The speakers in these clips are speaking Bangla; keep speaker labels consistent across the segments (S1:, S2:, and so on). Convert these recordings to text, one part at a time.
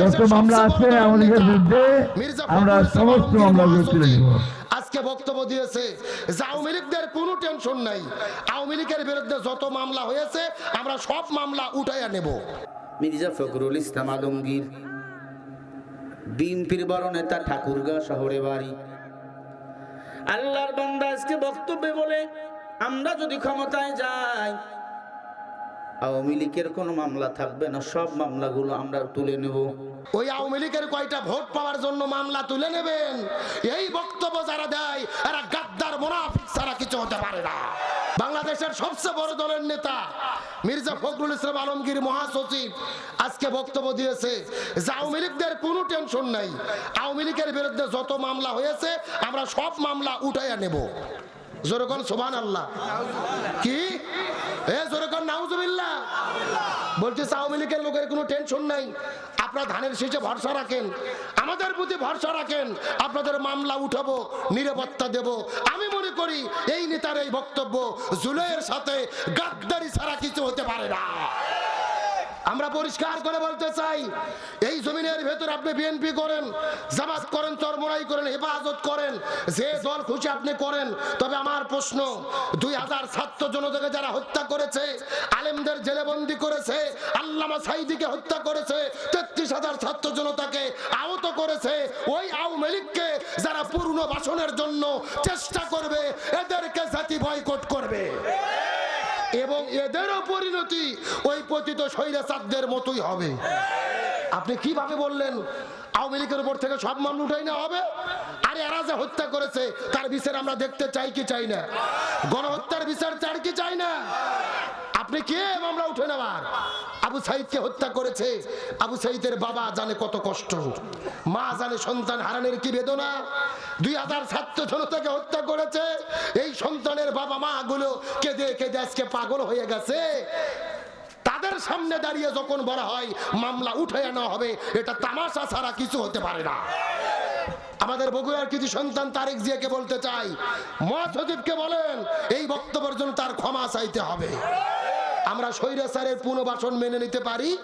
S1: যত মামলা আছে আমাদের বিরুদ্ধে আমরা সমস্ত মামলাগুলো তুলে নেব
S2: আজকে বক্তব্য দিয়েছে যে আওয়ামী লীগদের কোনো টেনশন নাই। আওয়ামী লীগের বিরুদ্ধে যত মামলা হয়েছে আমরা সব মামলা উঠাইয়া নেব।
S3: মির্জা ফখরুল ইসলাম আলমগীর বিএনপির বড় নেতা ঠাকুরগাঁ শহরে বাড়ি। আল্লাহর বান্দা আজকে বক্তব্যে বলে আমরা যদি ক্ষমতায় যাই আওয়ামী লীগের কোনো মামলা থাকবে না, সব মামলাগুলো আমরা তুলে নেব।
S2: ওই আওয়ামী লীগের কয়টা ভোট পাওয়ার জন্য মামলা তুলে নেবেন? এই বক্তব্য যারা দেয়, এরা গাদ্দার মোনাফিক ছাড়া কিছু হতে পারে না। বাংলাদেশের সবচেয়ে বড় দলের নেতা মির্জা ফখরুল ইসলাম আলমগীর মহাসচিব আজকে বক্তব্য দিয়েছে যে আওয়ামী লীগদের কোনো টেনশন নাই। আওয়ামী লীগের বিরুদ্ধে যত মামলা হয়েছে, আমরা সব মামলা উঠাইয়া নেব। জোরকন সোভান আল্লাহ কি? এ জোরকন, নাউজুবিল্লাহ। বলতেছে আওয়ামী লীগের লোকের কোনো টেনশন নাই। আপনারা ধানের শেষে ভরসা রাখেন। আমাদের প্রতি ভরসা রাখেন। আপনাদের মামলা উঠাবো, নিরাপত্তা দেব। আমি মনে করি, এই নেতার এই বক্তব্য জুলাইয়ের সাথে গাদ্দারি ছাড়া কিছু হতে পারে না। আমরা পরিষ্কার করে বলতে চাই, এই জমিনের ভেতর আপনি বিএনপি করেন, জামাত করেন চরমরাই করেন, হেফাজত করেন, যে দল খুশি আপনি করেন। তবে আমার প্রশ্ন, দুই হাজার ছাত্র জনতাকে যারা হত্যা করেছে, আলেমদের জেলেবন্দি করেছে, আল্লামা সাইদিকে হত্যা করেছে, তেত্রিশ হাজার ছাত্র জনতাকে আহত করেছে, ওই আওয়ামী লীগকে যারা পূর্ণ বাসনের জন্য চেষ্টা করবে, এদেরকে জাতি বয়কট করবে। এদেরও পরিণতি, ওই পতিত স্বৈরাচারদের মতোই হবে। আপনি কীভাবে বললেন, আওয়ামী লীগের উপর থেকে সব মামলা উঠাই না হবে? আরে এরা যে হত্যা করেছে, তার বিচার আমরা দেখতে চাই কি চাই না? গণহত্যার বিচার চার কি চাই না? আপনি কে? মামলা উঠে নেওয়ার। আবু সাইদকে হত্যা করেছে। আবু সাইদের বাবা জানে কত কষ্ট। মা জানে সন্তান হারানের কি বেদনা। দুই হাজার ছাত্র জনতাকে হত্যা করেছে। এই সন্তানের বাবা মা গুলো কেঁদে কেঁদে আজকে পাগল হয়ে গেছে। তাদের সামনে দাঁড়িয়ে যখন বলা হয়, মামলা উঠে আনা হবে, এটা তামাশা ছাড়া কিছু হতে পারে না। আমাদের বগুড়ার কিছু সন্তান তারেক জিয়াকে বলতে চাই, মহাসচিবকে বলেন, এই বক্তব্যের জন্য তার ক্ষমা চাইতে হবে। আমরা স্বৈরাচারের পুনর্বাসন মেনে নিতে পারি।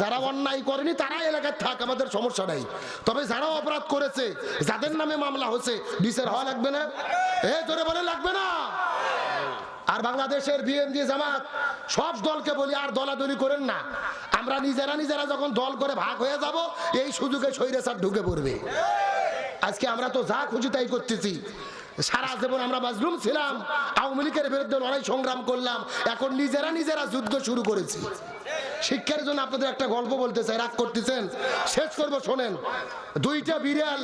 S2: যারা অন্যায় করেনি তারা এলাকায় থাক, আমাদের সমস্যা নাই। তবে যারা অপরাধ করেছে, যাদের নামে মামলা হচ্ছে বিচার হওয়া লাগবে না? এ, জোরে বলে লাগবে না? আর বাংলাদেশের বিএনপি জামাত, সব দলকে বলি, আর দলাদলি করেন না। আমরা নিজেরা নিজেরা যখন দল করে ভাগ হয়ে যাব, এই সুযোগে স্বৈরাচার ঢুকে পড়বে। আজকে আমরা তো যা খুশি তাই করতেছি। সারা জীবন আমরা মাজলুম ছিলাম, আওয়ামী লীগের বিরুদ্ধে লড়াই সংগ্রাম করলাম, এখন নিজেরা নিজেরা যুদ্ধ শুরু করেছি। শিক্ষার জন্য আপনাদের একটা গল্প বলতে চাই, রাগ করতেছেন? শেষ করব, শোনেন। দুইটা বিড়াল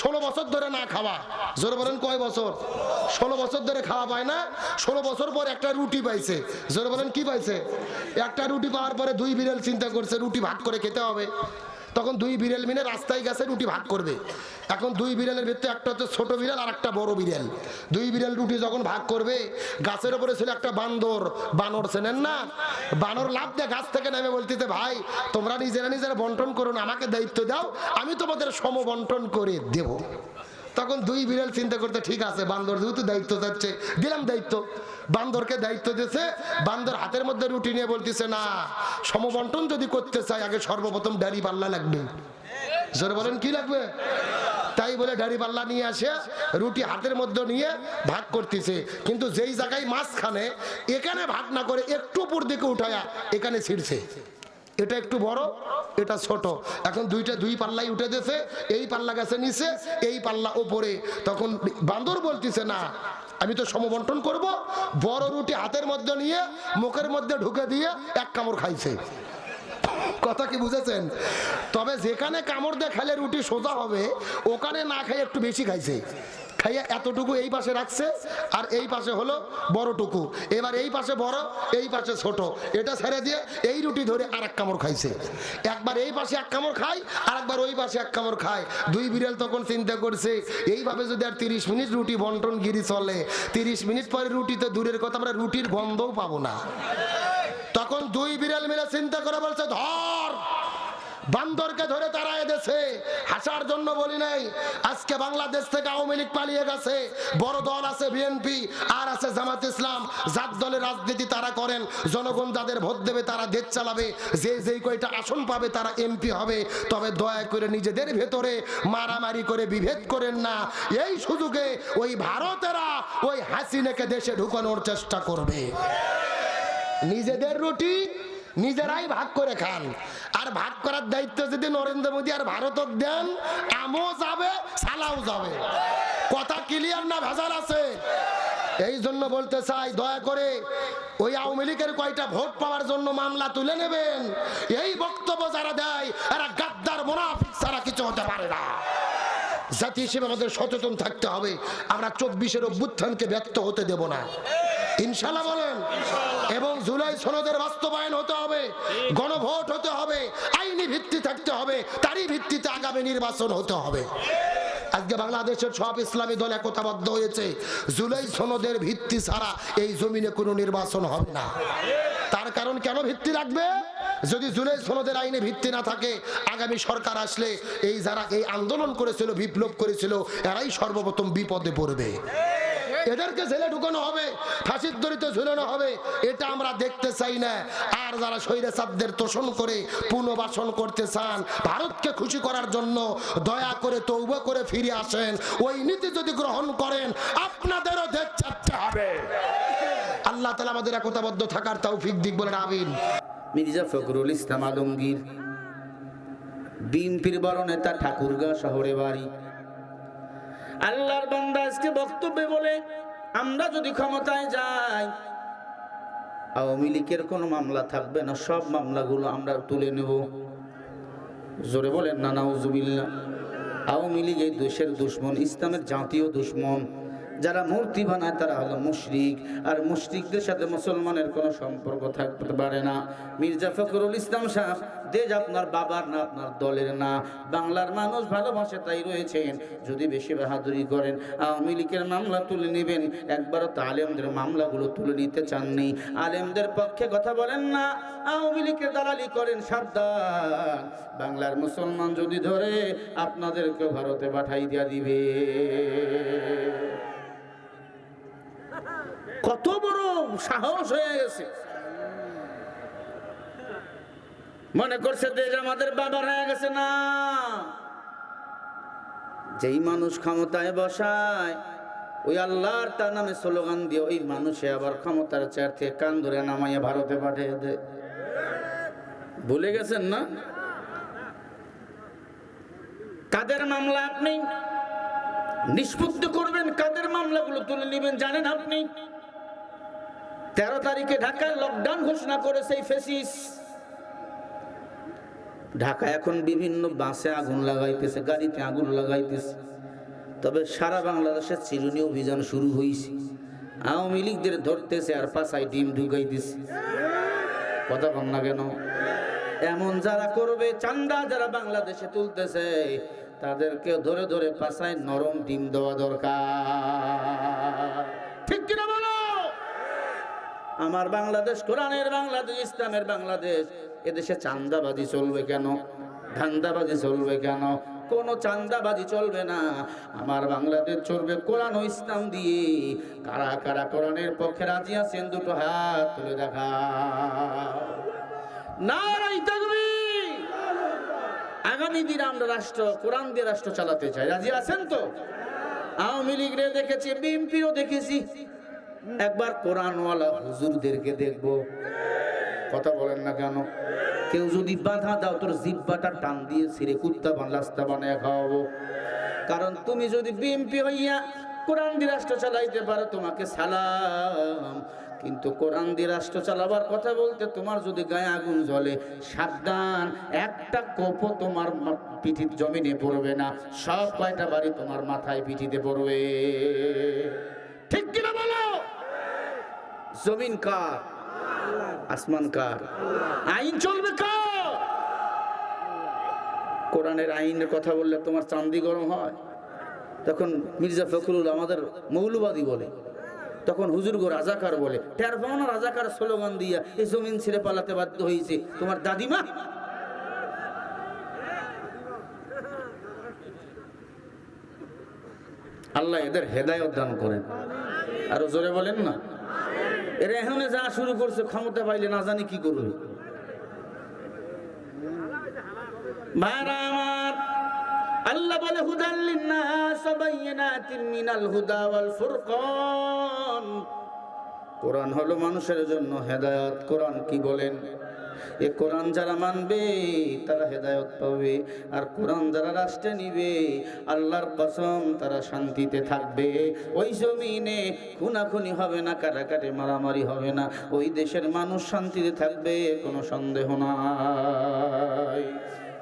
S2: ষোলো বছর ধরে না খাওয়া। জোরে বলেন, কয় বছর? ষোলো বছর ধরে খাওয়া পায় না, ষোলো বছর পর একটা রুটি পাইছে। জোরে বলেন, কি পাইছে? একটা রুটি পাওয়ার পরে দুই বিড়াল চিন্তা করছে, রুটি ভাগ করে খেতে হবে। তখন দুই বিড়াল মিলে রাস্তায় গেছে রুটি ভাগ করবে। এখন দুই বিড়ালের ভিতরে একটা হচ্ছে ছোট বিড়াল আর একটা বড় বিড়াল। দুই বিড়াল রুটি যখন ভাগ করবে, গাছের উপরে ছিল একটা বান্দর। বানর চেনেন না? বানর লাভ দেয় গাছ থেকে নেমে বলতেছে, ভাই, তোমরা নিজেরা নিজেরা বন্টন করুন আমাকে দায়িত্ব দাও, আমি তোমাদের সম বন্টন করে দেব। তখন দুই বিড়াল চিন্তা করতে, ঠিক আছে, বান্দর যেহেতু দায়িত্ব যাচ্ছে দিলাম দায়িত্ব। বান্দরকে দায়িত্ব দিয়েছে, বান্দর হাতের মধ্যে রুটি নিয়ে বলতেছে, না, সমবন্টন যদি করতে চাই, আগে সর্বপ্রথম ডাড়ি পাল্লা লাগবে। জোরে বলেন, কি লাগবে? তাই বলে ডাড়ি পাল্লা নিয়ে আসে, রুটি হাতের মধ্যে নিয়ে ভাগ করতেছে। কিন্তু যেই জায়গায় মাঝখানে, এখানে ভাগ না করে একটু উপর দিকে উঠায়া, এখানে ছিঁড়ছে। এটা একটু বড়, এটা ছোট। এখন দুইটা দুই পাল্লাই উঠে দিয়েছে এই পাল্লা গেছে নিচে, এই পাল্লা ওপরে তখন বান্দর বলতেছে, না, আমি তো সমবন্টন করব। বড় রুটি হাতের মধ্যে নিয়ে, মুখের মধ্যে ঢুকে দিয়ে এক কামড় খাইছে। কথা কি বুঝেছেন? তবে যেখানে কামড় দিয়ে খেলে রুটি সোজা হবে, ওখানে না খাই একটু বেশি খাইছে। খাইয়া এতটুকু এই পাশে রাখছে, আর এই পাশে হলো বড়টুকু। এবার এই পাশে বড়, এই পাশে ছোট। এটা ছেড়ে দিয়ে এই রুটি ধরে আর এক কামড় খাইছে। একবার এই পাশে এক কামড় খায় আর একবার ওই পাশে এক কামড় খায়। দুই বিড়াল তখন চিন্তা করছে, এইভাবে যদি আর তিরিশ মিনিট রুটি বন্টন গিরি চলে, তিরিশ মিনিট পরে রুটিতে দূরের কথা, আমরা রুটির গন্ধও পাবো না। তখন দুই বিড়াল মিলে চিন্তা করে বলছে, ধর! বান্দরকে ধরে তারা এদেশে হাসার জন্য বলি নাই। আজকে বাংলাদেশ থেকে আওয়ামী লীগ পালিয়ে গেছে। বড় দল আছে বিএনপি, আর আছে জামাত ইসলাম। যার দলের রাজনীতি তারা করেন, জনগণ যাদের ভোট দেবে তারা দেশ চালাবে। যে যেই কয়টা আসন পাবে তারা এমপি হবে। তবে দয়া করে নিজেদের ভেতরে মারামারি করে বিভেদ করেন না। এই সুযোগে ওই ভারতেরা ওই হাসিনাকে দেশে ঢুকানোর চেষ্টা করবে। নিজেদের রুটি নিজেরাই ভাগ করে খান। আর ভাগ করার দায়িত্ব যদি নরেন্দ্র মোদী আর ভারতক দেন, আমও যাবে, সালাও যাবে। কথা ক্লিয়ার না ভেজাল আছে? এই জন্য বলতে চাই, দয়া করে ওই আওয়ামী লীগের কয়টা ভোট পাওয়ার জন্য মামলা তুলে নেবেন। এই বক্তব্য যারা দেয়, এরা গাদ্দার মোনাফিক ছাড়া কিছু হতে পারে না। জাতি হিসেবে আমাদের সচেতন থাকতে হবে। আমরা চব্বিশের অভ্যুত্থানকে ব্যক্ত হতে দেব না। ইনশাল্লাহ বলেন এবং জুলাই সনদের বাস্তবায়ন হতে হবে, গণভোট হতে হবে, আইনি ভিত্তি থাকতে হবে, তারই ভিত্তিতে আগামী নির্বাচন হতে হবে। আজকে বাংলাদেশের সব ইসলামী দল একতাবদ্ধ হয়েছে। জুলাই সনদের ভিত্তি ছাড়া এই জমিনে কোনো নির্বাচন হবে না। তার কারণ কেন ভিত্তি লাগবে যদি জুলাই সনদের আইনে ভিত্তি না থাকে, আগামী সরকার আসলে এই যারা এই আন্দোলন করেছিল, বিপ্লব করেছিল, এরাই সর্বপ্রথম বিপদে পড়বে। এদেরকে জেলে ঢুকানো হবে, ফাঁসির দড়িতে ঝুলানো হবে, এটা আমরা দেখতে চাই না। আর যারা স্বৈরাচারদের তোষণ করে, পুনর্বাসন করতে চান, ভারতকে খুশি করার জন্য দয়া করে তৌবা করে ফিরে আসেন। ওই নীতি যদি গ্রহণ করেন, আপনাদেরও দেশ ছাড়তে হবে। আল্লাহ তালা আমাদের একতাবদ্ধ থাকার তৌফিক দিক বলেন, আমিন।
S3: মির্জা ফখরুল ইসলাম আলমগীর বিএনপির বড় নেতা ঠাকুরগাঁ শহরে বাড়ি। আল্লাহর বান্দা আজকে বক্তব্যে বলে, আমরা যদি ক্ষমতায় যাই, আওয়ামী লীগের কোনো মামলা থাকবে না, সব মামলাগুলো আমরা তুলে নেব। জোরে বলেন নানা নাউজুবিল্লাহ। আওয়ামী লীগ এই দেশের দুশ্মন, ইসলামের জাতীয় দুশ্মন। যারা মূর্তি বানায়, তারা হলো মুশরিক। আর মুশরিকদের সাথে মুসলমানের কোনো সম্পর্ক থাকতে পারে না। মির্জা ফখরুল ইসলাম সাহেব দেশ আপনার বাবার না, আপনার দলের না। বাংলার মানুষ ভালোবাসে, তাই রয়েছেন। যদি বেশি বাহাদুরি করেন, আওয়ামী লীগের মামলা তুলে নেবেন। একবারও তো আলেমদের মামলাগুলো তুলে নিতে চাননি। আলেমদের পক্ষে কথা বলেন না। আওয়ামী লীগের দালালি করেন, সাবধান। বাংলার মুসলমান যদি ধরে আপনাদেরকে ভারতে পাঠাই দিয়া দিবে কত বড় সাহস হয়ে গেছে। মনে করছে দেশ আমাদের বাবার হয়ে গেছে না। যেই মানুষ ক্ষমতায় বসায়, ওই আল্লাহর তার নামে স্লোগান দিয়ে ওই মানুষে আবার ক্ষমতার চেয়ার থেকে কান ধরে নামাইয়া ভারতে পাঠিয়ে দেয়। ভুলে গেছেন না? কাদের মামলা আপনি? নিষ্পত্তি করবেন কাদের মামলাগুলো তুলে নেবেন জানেন আপনি? তেরো তারিখে ঢাকায় লকডাউন ঘোষণা করেছে এই ফেসিস ঢাকা এখন বিভিন্ন বাসে আগুন লাগাইতেছে, গাড়িতে আগুন লাগাইতেছে। তবে সারা বাংলাদেশে চিরুনি অভিযান শুরু হয়েছে আওয়ামী লীগদের ধরতেছে আর পাশায় ডিম ঢুকাইতেছে। কথা কম না কেন? এমন যারা করবে, চান্দা যারা বাংলাদেশে তুলতেছে তাদেরকে ধরে ধরে পাশায় নরম ডিম দেওয়া দরকার। আমার বাংলাদেশ, কোরআনের বাংলাদেশ, ইসলামের বাংলাদেশ, এদেশে চান্দাবাজি চলবে কেন? ধান্দাবাজি চলবে কেন? কোনো চান্দাবাজি চলবে না। আমার বাংলাদেশ চলবে কোরআন ও ইসলাম দিয়ে। কারা কারা কোরআনের পক্ষে রাজি আছেন? দুটো হাত তুলে দেখা নারাই আগামী দিনে আমরা রাষ্ট্র, কোরআন দিয়ে রাষ্ট্র চালাতে চাই। রাজি আছেন তো? আওয়ামী লীগরে দেখেছি বিএনপিও দেখেছি। একবার কোরআনওয়ালা হুজুরদেরকে দেখব। কথা বলেন না কেন? কেউ যদি বাধা দাও, তোর জিব্বাটা টান দিয়ে ছিঁড়ে কুত্তা রাস্তা বানায় খাওয়াবো। কারণ তুমি যদি বিএমপি হইয়া কোরআন দিয়ে রাষ্ট্র চালাইতে পারো, তোমাকে সালাম। কিন্তু কোরআন দিয়ে রাষ্ট্র চালাবার কথা বলতে তোমার যদি গায়ে আগুন জ্বলে, সাবধান, একটা কোপও তোমার পিঠির জমিনে পড়বে না। সব কয়টা বাড়ি তোমার মাথায় পিঠিতে পড়বে। ঠিক কিনা জমিন কার? আসমান কার? আইন চলবে কোরআনের আইনের কথা বললে তোমার চান্দি গরম হয়। তখন মির্জা ফখরুল আমাদের মৌলবাদী বলে। তখন হুজুর গো রাজাকার বলে টের পাও রাজাকার স্লোগান দিয়া এই জমিন ছেড়ে পালাতে বাধ্য হয়েছে তোমার দাদিমা? আল্লাহ এদের হেদায়ত দান করেন। আরও জোরে বলেন না? এরা যা শুরু করছে, ক্ষমতা পাইলে না জানি কি করবে। ভাইরা আমার, আল্লাহ বলে হুদাল্লিন নাস বাইয়িনাতিন মিনাল হুদা ওয়াল ফুরকান। কোরআন হলো মানুষের জন্য হেদায়ত। কোরআন কি বলেন? এ কোরআন যারা মানবে, তারা হেদায়ত পাবে। আর কোরআন যারা রাষ্ট্রে নিবে, আল্লাহর কসম, তারা শান্তিতে থাকবে। ওই জমিনে খুনাখুনি হবে না কাটাকাটি মারামারি হবে না। ওই দেশের মানুষ শান্তিতে থাকবে, কোনো সন্দেহ নাই।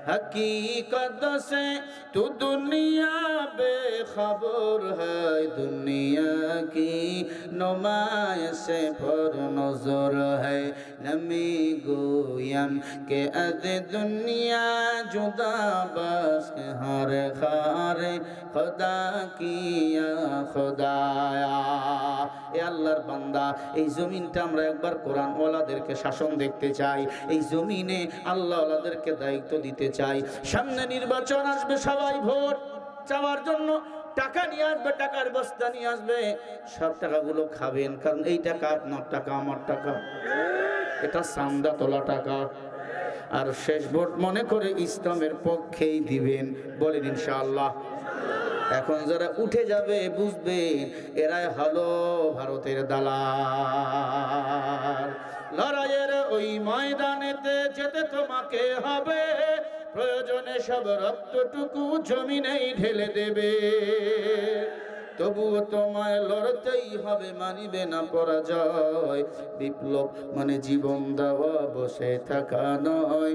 S3: حقیقت سے تو دنیا بے خبر ہے، دنیا کی نمائے سے پر نظر ہے۔ نمی گویم کہ اد دنیا جدا بس ہر خار خدا کیا خدایا۔ এ আল্লাহর বান্দা, এই জমিনটা আমরা একবার কোরআন ওয়ালাদেরকে শাসন দেখতে চাই। এই জমিনে আল্লাহ ওলাদেরকে দায়িত্ব দিতে চাই। সামনে নির্বাচন আসবে, সবাই ভোট চাওয়ার জন্য। টাকা নিয়ে আসবে, টাকার বস্তা নিয়ে আসবে। সব টাকাগুলো খাবেন, কারণ এই টাকা আপনার টাকা, আমার টাকা। এটা সান্দা তোলা টাকা। আর শেষ ভোট মনে করে ইসলামের পক্ষেই দিবেন, বলেন ইনশাআল্লাহ। এখন যারা উঠে যাবে বুঝবেন এরাই হলো ভারতের দালাল। লড়াইয়ের ওই ময়দানেতে যেতে তোমাকে হবে, প্রয়োজনে সব রক্তটুকু জমিনেই ঢেলে দেবে। তবুও তোমায় লড়তেই হবে, মানিবে না পরাজয়। বিপ্লব মানে জীবন দেওয়া, বসে থাকা নয়।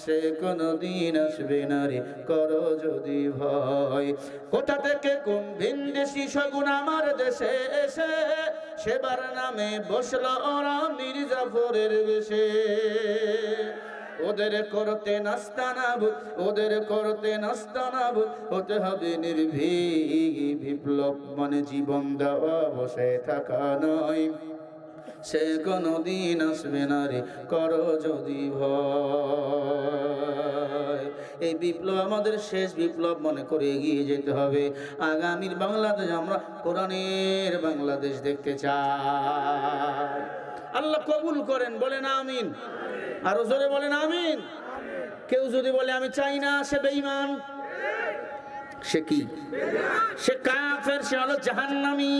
S3: সে কোনদিন আসবে না রে, করো যদি ভয়। কোথা থেকে কোন ভিনদেশি শগুন আমার দেশে এসে, সেবার নামে বসল ওরা মির্জাফরের বেশে। ওদের করতে নাস্তানাবুদ ওদের করতে নাস্তানাবুদ হতে হবে নির্ভীক, বিপ্লব মানে জীবন দেওয়া, বসে থাকা নয়। সে কোনো দিন আসবে না রে, করো যদি ভয়। এই বিপ্লব আমাদের শেষ বিপ্লব মনে করে এগিয়ে যেতে হবে। আগামীর বাংলাদেশ আমরা কোরআনের বাংলাদেশ দেখতে চাই। আল্লাহ কবুল করেন, বলেন আমিন। আরও জোরে বলেন আমিন। কেউ যদি বলে, আমি চাই না, সে বেঈমান। সে কি? সে কাফের, সে হলো জাহান্নামী।